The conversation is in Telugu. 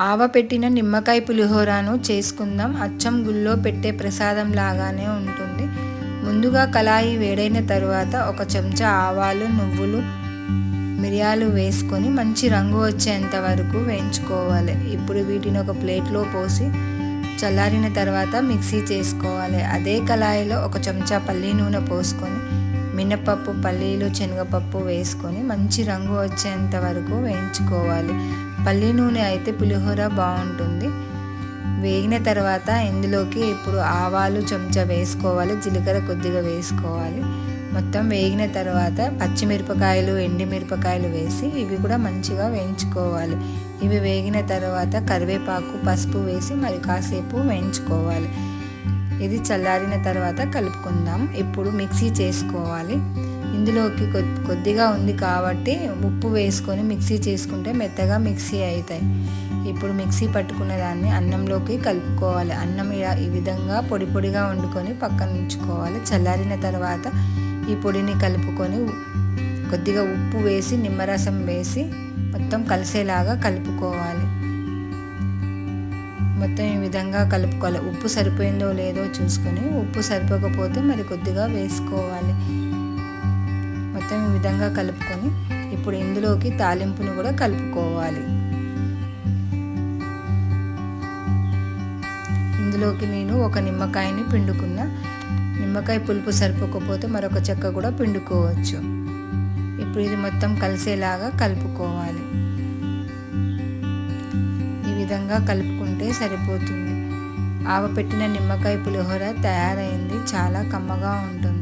ఆవ పెట్టిన నిమ్మకాయ పులిహోరను చేసుకుందాం. అచ్చం గుళ్ళో పెట్టే ప్రసాదం లాగానే ఉంటుంది. ముందుగా కళాయి వేడైన తరువాత ఒక చెంచా ఆవాలు నువ్వులు మిరియాలు వేసుకొని మంచి రంగు వచ్చేంత వరకు వేయించుకోవాలి. ఇప్పుడు వీటిని ఒక ప్లేట్లో పోసి చల్లారిన తర్వాత మిక్సీ చేసుకోవాలి. అదే కళాయిలో ఒక చెంచా పల్లి నూనె పోసుకొని మినపప్పు పల్లీలు శనగపప్పు వేసుకొని మంచి రంగు వచ్చేంత వరకు వేయించుకోవాలి. పల్లి నూనె అయితే పులిహోర బాగుంటుంది. వేగిన తర్వాత ఇందులోకి ఇప్పుడు ఆవాలు చెంచా వేసుకోవాలి. జీలకర్ర కొద్దిగా వేసుకోవాలి. మొత్తం వేగిన తర్వాత పచ్చిమిరపకాయలు ఎండిమిరపకాయలు వేసి ఇవి కూడా మంచిగా వేయించుకోవాలి. ఇవి వేగిన తర్వాత కరివేపాకు పసుపు వేసి మరి కాసేపు వేయించుకోవాలి. ఇది చల్లారిన తర్వాత కలుపుకుందాం. ఇప్పుడు మిక్సీ చేసుకోవాలి. ఇందులోకి కొద్దిగా ఉంది కాబట్టి ఉప్పు వేసుకొని మిక్సీ చేసుకుంటే మెత్తగా మిక్సీ అవుతాయి ఇప్పుడు మిక్సీ పట్టుకున్న దాన్ని అన్నంలోకి కలుపుకోవాలి. అన్నం ఈ విధంగా పొడి పొడిగా వండుకొని పక్కన ఉంచుకోవాలి. చల్లారిన తర్వాత ఈ పొడిని కలుపుకొని కొద్దిగా ఉప్పు వేసి నిమ్మరసం వేసి మొత్తం కలిసేలాగా కలుపుకోవాలి. మొత్తం ఈ విధంగా కలుపుకోవాలి. ఉప్పు సరిపోయిందో లేదో చూసుకొని ఉప్పు సరిపోకపోతే మరి కొద్దిగా వేసుకోవాలి. మొత్తం ఈ విధంగా కలుపుకొని ఇప్పుడు ఇందులోకి తాలింపును కూడా కలుపుకోవాలి. ఇందులోకి నేను ఒక నిమ్మకాయని పిండుకున్న. నిమ్మకాయ పులుపు సరిపోకపోతే మరొక చెక్క కూడా పిండుకోవచ్చు. ఇప్పుడు ఇది మొత్తం కలిసేలాగా కలుపుకోవాలి. విధంగా కలుపుకుంటే సరిపోతుంది. ఆవ పెట్టిన నిమ్మకాయ పులిహోర తయారైంది. చాలా కమ్మగా ఉంటుంది.